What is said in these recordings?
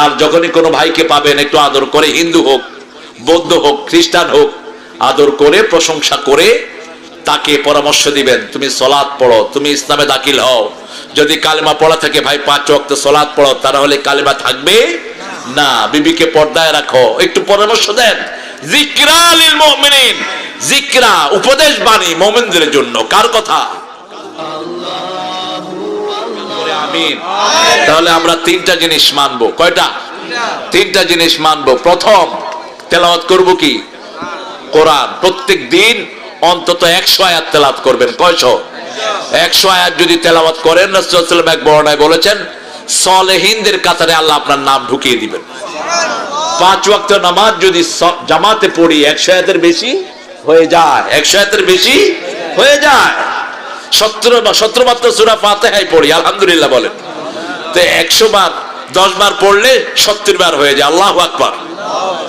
আর যখনই কোনো ভাইকে পাবেন, একটু আদর করে হিন্দু হোক, বৌদ্ধ হোক, খ্রিস্টান হোক, আদর করে, প্রশংসা করে তাকে পরামর্শ দিবেন, তুমি সলাৎ পড়ো, তুমি ইসলামে দাখিল হও। যদি কালেমা পড়া থাকে, ভাই, পাঁচ ওয়াক্ত সলাৎ পড়ো, তাহলে কালেমা থাকবে না। বিবিকে পর্দায় রাখো, একটু পরামর্শ দেন। জিকরা উপদেশ বাণী মুমিনদের জন্য। কার কথা? তাহলে আমরা তিনটা জিনিস মানবো। কয়টা? তিনটা জিনিস মানবো। প্রথম, তেলাওয়াত করব কি? কোরআন। প্রত্যেক দিন অন্তত একশো আয়াত তেলাওয়াত করবেন। কয়শো? একশো আয়াত যদি তেলাওয়াত করেন রাসূলুল্লাহ এক বর্ণায় বলেছেন, সলেহিনদের কাতারে আল্লাহ আপনার নাম ঢুকিয়ে দিবেন। পাঁচ ওয়াক্ত নামাজ যদি জামাতে পড়ি, একশো আয়াতের বেশি হয়ে যায়। একশো আয়াতের বেশি হয়ে যায়। সত্তর বা সত্তর মাত্র সুরা ফাতেহাই পড়ি, আলহামদুলিল্লাহ বলেন। তো একশো বার, দশ বার পড়লে সত্তর বার হয়ে যায়, আল্লাহ আকবার।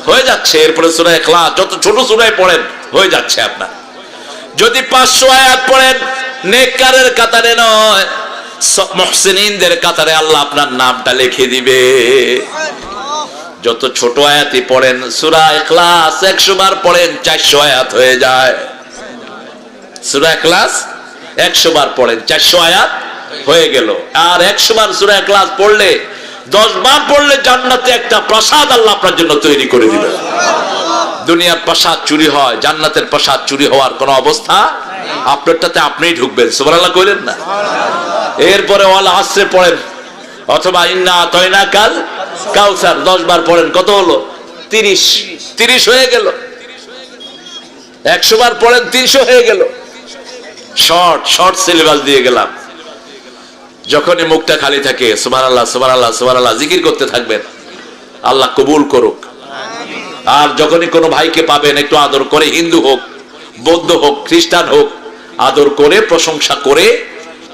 হয়ে যাচ্ছে, এরপরে সুরা এখলা যত ছোট সুরায় পড়েন, হয়ে যাচ্ছে আপনার। যদি পাঁচশো আয়াত পড়েন, নেককারের কাতারে নয় মুহসিনিনদের কাতারে আল্লাহ আপনার নামটা লিখে দিবে। যত ছোট আয়াতি পড়েন, সুরা এখলাস একশো বার পড়েন, চারশো আয়াত হয়ে যায়। সুরা এখলাস একশো বার পড়েন চারশো আয়াত হয়ে গেল। আর একশো বার সুরা এখলাস পড়লে, দশ বার পড়লে জান্নাতে একটা প্রাসাদ আল্লাহ আপনার জন্য তৈরি করে দিবে। দুনিয়ার প্রাসাদ চুরি হয়, জান্নাতের প্রাসাদ চুরি হওয়ার কোন অবস্থা আপনারটাতে আপনিই ঢুকবেন, সুবহানাল্লাহ কইলেন না? এরপরে ওয়াল আসরে পড়েন, অথবা ইন্না তয়না কাল কাউসার, দশ বার পড়েন, কত হলো? তিরিশ। তিরিশ হয়ে গেল। একশো বার পড়েন, তিনশো হয়ে গেল। শর্ট শর্ট সিলেবাস দিয়ে গেলাম। যখনই মুখটা খালি থাকে সুবাহ আল্লাহ সুবাহ আল্লাহ সুবাহ আল্লাহ জিকির করতে থাকবেন। আল্লাহ কবুল করুক। আর যখনই কোনো ভাইকে পাবেন, একটু আদর করে হিন্দু হোক, বৌদ্ধ হোক, খ্রিস্টান হোক, আদর করে, প্রশংসা করে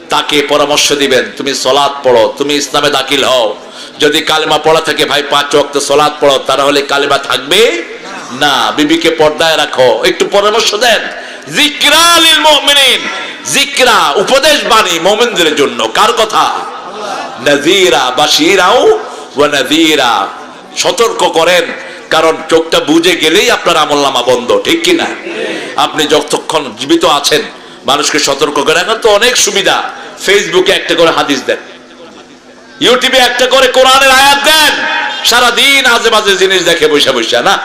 তাকে পরামর্শ দিবেন, তুমি সলাৎ পড়ো, তুমি ইসলামে দাখিল হও। যদি কালেমা পড়া থাকে, ভাই, পাঁচ ওয়াক্ত সলাৎ পড়ো, তাহলে কালেমা থাকবে না। বিবিকে পর্দায় রাখো। একটু পরামর্শ দেন। জিকরা উপদেশ বাণী মুমিনদের জন্য। কার কথা? নাযীরা বাশীরাও নাযীরা। সতর্ক করেন, কারণ চোখটা বুঝে গেলেই আপনার আমলনামা বন্ধ, ঠিক কি না আপনি যতক্ষণ জীবিত আছেন, মানুষকে সতর্ক করে এখন তো অনেক সুবিধা। ফেসবুকে একটা করে হাদিস দেন। ইউটিউবে একটা করে কোরআনের আয়াত দেন। সারা দিন আজে বাজে জিনিস দেখে বসে বসে, না?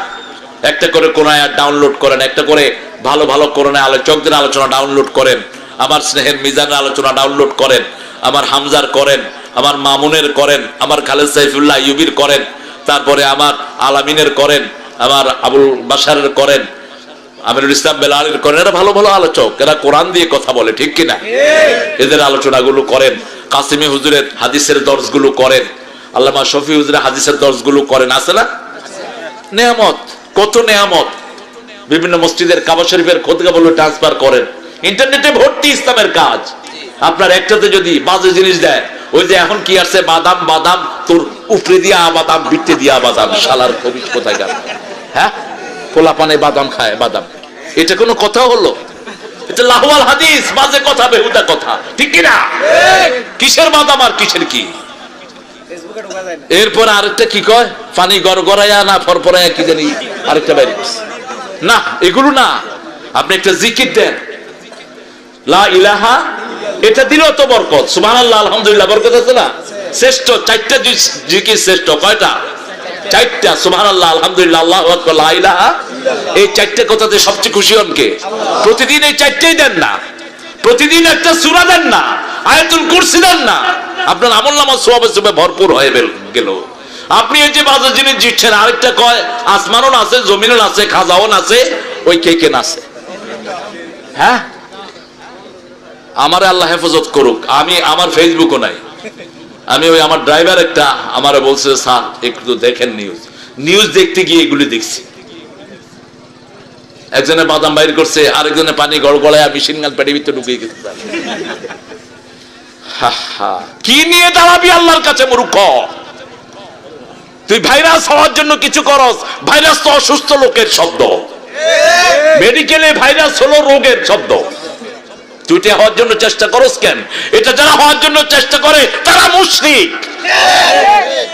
একটা করে কোন আয়াত ডাউনলোড করেন, একটা করে ভালো ভালো কোরআনে আলোচকদের আলোচনা ডাউনলোড করেন, আমার স্নেহের মিজানের আলোচনা ডাউনলোড করেন, আমার হামজার করেন, আমার মামুনের করেন, আমার খালেদ সাইফুল্লাহ ইউবির করেন, তারপরে আমার আলামিনের করেন, আমার আবুল বাসারের করেন আমিরুল ইসলাম বেলালের করেন, এরা ভালো ভালো আলোচক, এরা কোরআন দিয়ে কথা বলে, ঠিক কিনা এদের আলোচনাগুলো করেন, কাসিমি হুজুরের হাদিসের দর্শগুলো করেন, আল্লামা শফি হুজুরের হাদিসের দর্শগুলো করেন, আছে না? নেয়ামত। কত নেয়ামত বিভিন্ন মসজিদের কাবা শরীফের খোদগাগুলো ট্রান্সফার করেন। ইন্টারনেটে ভর্তি ইসলামের কাজ। আপনার একটাতে যদি বাজে জিনিস দেয় ওই যে এখন কি আছে বাদাম বাদাম তোর উপরে দিয়া বাদাম বিটে দিয়া বাদাম। শালার খবিস কোথায় গেল? হ্যাঁ? পোলা পানে বাদাম খায় বাদাম। এটা কোনো কথা হলো? এটা লাহওয়াল হাদিস বাজে কথা বেহুদা কথা। ঠিক কি না কিসের বাদাম আর কিসের কি? এরপর আরেকটা কি কয়? পানি গড়গড়াইয়া না ফরফরাইয়া কি জানি? আরেকটা বাইরে। না, এগুলো না। আপনি একটা জিকির দেন। লা ইলাহা, এটা দিলেও তো বরকত। সুবহানাল্লাহ, আলহামদুলিল্লাহ, বরকত আছে না? শ্রেষ্ঠ, চারটা জিকির শ্রেষ্ঠ। কয়টা? চারটা। আলহামদুলিল্লাহ, আল্লাহু আকবার, লা ইলাহা। এই চারটা কথাতে সবচেয়ে খুশি হন কে? প্রতিদিন এই চারটেই দেন না। প্রতিদিন একটা সূরা দেন না। আয়াতুল কুরসি দেন না। আপনার আমল নামা সোয়াবে সোয়াবে ভরপুর হয়ে গেল। আপনি এই যে বাজার জিনিস দিচ্ছেন আরেকটা কয়, আসমানও আছে জমিনও আছে খাজাও আছে ওই কে কে আছে হ্যাঁ? আমার আল্লাহ হেফাজত করুক। আমি আমার ফেসবুকও নাই। আমি ওই আমার ড্রাইভার একটা, আমারে বলছে, স্যার, একটু দেখেন নিউজ নিউজ দেখতে গিয়ে এগুলি দেখছি। একজনে বাদাম বাইর করছে, আরেকজনে পানি গড়গড়ায় মেশিন গান পেটে ভিতরে ঢুকিয়ে গেছে। কি নিয়ে দাঁড়াবি আল্লাহর কাছে, মূর্খ? তুই ভাইরাস হওয়ার জন্য কিছু করস। ভাইরাস তো অসুস্থ লোকের শব্দ। মেডিকেলে ভাইরাস হলো রোগের শব্দ। তুই হওয়ার জন্য চেষ্টা করস কেন? এটা যারা হওয়ার জন্য চেষ্টা করে, তারা মুশরিক।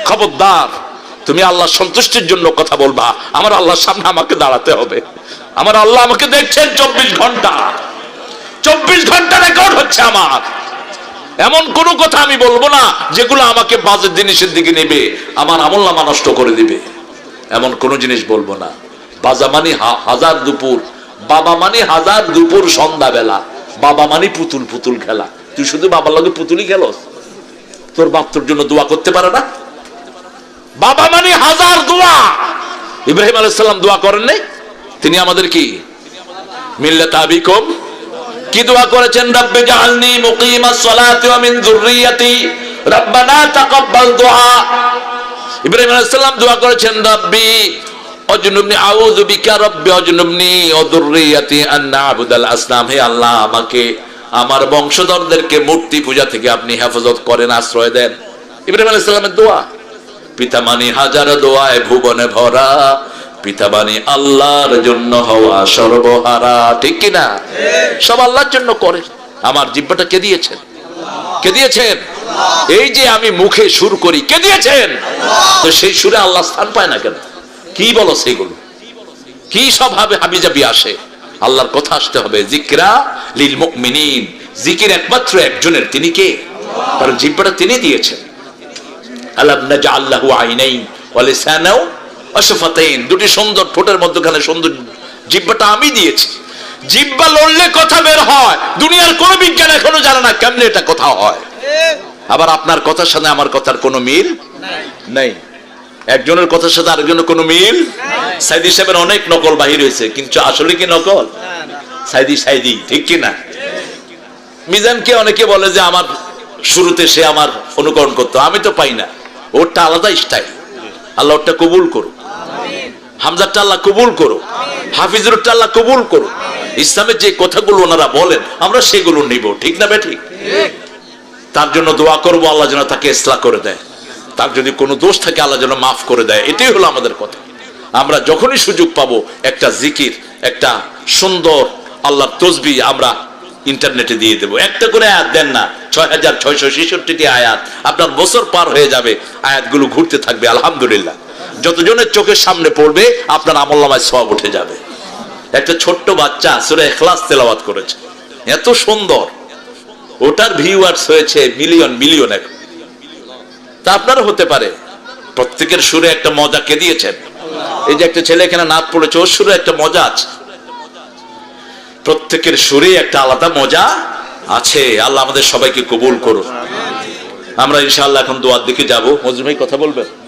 খবরদার, তুমি আল্লাহ সন্তুষ্টির জন্য কথা বলবা। আমার আল্লাহর সামনে আমাকে দাঁড়াতে হবে। আমার আল্লাহ আমাকে দেখছেন চব্বিশ ঘণ্টা। চব্বিশ ঘণ্টা রেকর্ড হচ্ছে আমার। এমন কোনো কথা আমি বলব না যেগুলো আমাকে বাজে জিনিসের দিকে নেবে, আমার আমল নামা নষ্ট করে দিবে। এমন কোনো জিনিস বলব না। বাজা মানে হাজার দুপুর, বাবা মানে হাজার দুপুর সন্ধ্যাবেলা, বাবা মানে পুতুল পুতুল খেলা। তুই শুধু বাবার লগে পুতুলই খেলস? তোর বাপ তোর জন্য দোয়া করতে পারে না? বাবা মানে হাজার দোয়া। ইব্রাহিম আলাইসাল্লাম দোয়া করেন নাই? তিনি আমাদের কি? মিল্লাত আবিকুম কি দোয়া করেছেন রব্বে জাআলনি মুকিমাস মিন রব্বানা ইব্রাহিম আলাইহিস সালাম দোয়া করেছেন, রব্বি অজনুবনি আউযু বিকা রব্বি আন আসনাম হে আল্লাহ, আমাকে, আমার বংশধরদেরকে মূর্তি পূজা থেকে আপনি হেফাজত করেন, আশ্রয় দেন। ইব্রাহিম আলাইহিস সালামের দোয়া। পিতামানি হাজার দোয়ায় ভুবনে ভরা পিতামানি আল্লাহর জন্য হওয়া সর্বহারা, ঠিক কিনা সব আল্লাহর জন্য করে আমার জিব্বাটা কে দিয়েছেন? কে দিয়েছেন? এই যে আমি মুখে সুর করি, কে দিয়েছেন? তো সেই সুরে আল্লাহ স্থান পায় না কেন? কি বলো সেগুলো? কি সব ভাবে হাবিজাবি আসে? আল্লাহর কথা আসতে হবে। জিকরা লিল মুমিনিন। জিকির একমাত্র একজনের তিনি কে? কারণ জিব্বাটা তিনি দিয়েছেন। আল্লাহ নাজআল লাহু আইনাইন ওয়া শাফাতাইন দুটি সুন্দর ঠোঁটের মধ্যখানে সুন্দর জিহ্বাটা আমি দিয়েছি। জিহ্বা লড়লে কথা বের হয়। দুনিয়ার বিজ্ঞান এখনও জানে না কেমনে এটা কথা হয়। আবার আপনার কথার সাথে আমার কথার কোনো মিল একজনের কথার সাথে আরেকজনের কোনো মিল সাইদি সাহেবের অনেক নকল বাহির হয়েছে, কিন্তু আসলে কি নকল? সাইদি সাইদি, ঠিক কি না? মিজানকে অনেকে বলে যে আমার শুরুতে সে আমার অনুকরণ করতো। আমি তো পাই না। ওরটা আলাদা স্টাইল আল্লাহ কবুল করুক। হামজারটা আল্লাহ কবুল করুক হাফিজুরটা আল্লাহ কবুল করুক। ইসলামের যে কথাগুলো ওনারা বলেন, আমরা সেগুলো নিব, ঠিক না ঠিক তার জন্য দোয়া করব, আল্লাহ যেন তাকে ইসলাহ করে দেয়। তার যদি কোনো দোষ থাকে, আল্লাহ যেন মাফ করে দেয়। এটাই হলো আমাদের কথা। আমরা যখনই সুযোগ পাবো, একটা জিকির, একটা সুন্দর আল্লাহর তসবি আমরা ইন্টারনেটে দিয়ে দেবো। একটা করে আয়াত দেন না ছয় হাজার ছয়শো ছেষট্টিটি আয়াত। আপনার বছর পার হয়ে যাবে, আয়াতগুলো ঘুরতে থাকবে, আলহামদুলিল্লাহ। যতজনের চোখের সামনে পড়বে, আপনার আমল্লামায় সব উঠে যাবে। একটা ছোট্ট বাচ্চা সুরে এখলাস তেলাওয়াত করেছে। এত সুন্দর। ওটার ভিউয়ার্স হয়েছে মিলিয়ন মিলিয়ন এখন তা আপনারও হতে পারে। প্রত্যেকের সুরে একটা মজা কে দিয়েছেন? এই যে একটা ছেলে এখানে নাচ পড়েছে, ওর সুরে একটা মজা আছে। প্রত্যেকের সুরে একটা আলাদা মজা আছে। আল্লাহ আমাদের সবাইকে কবুল করুন আমরা ইনশাআল্লাহ এখন দোয়ার দিকে যাব। মজরুম ভাই, কথা বলবেন?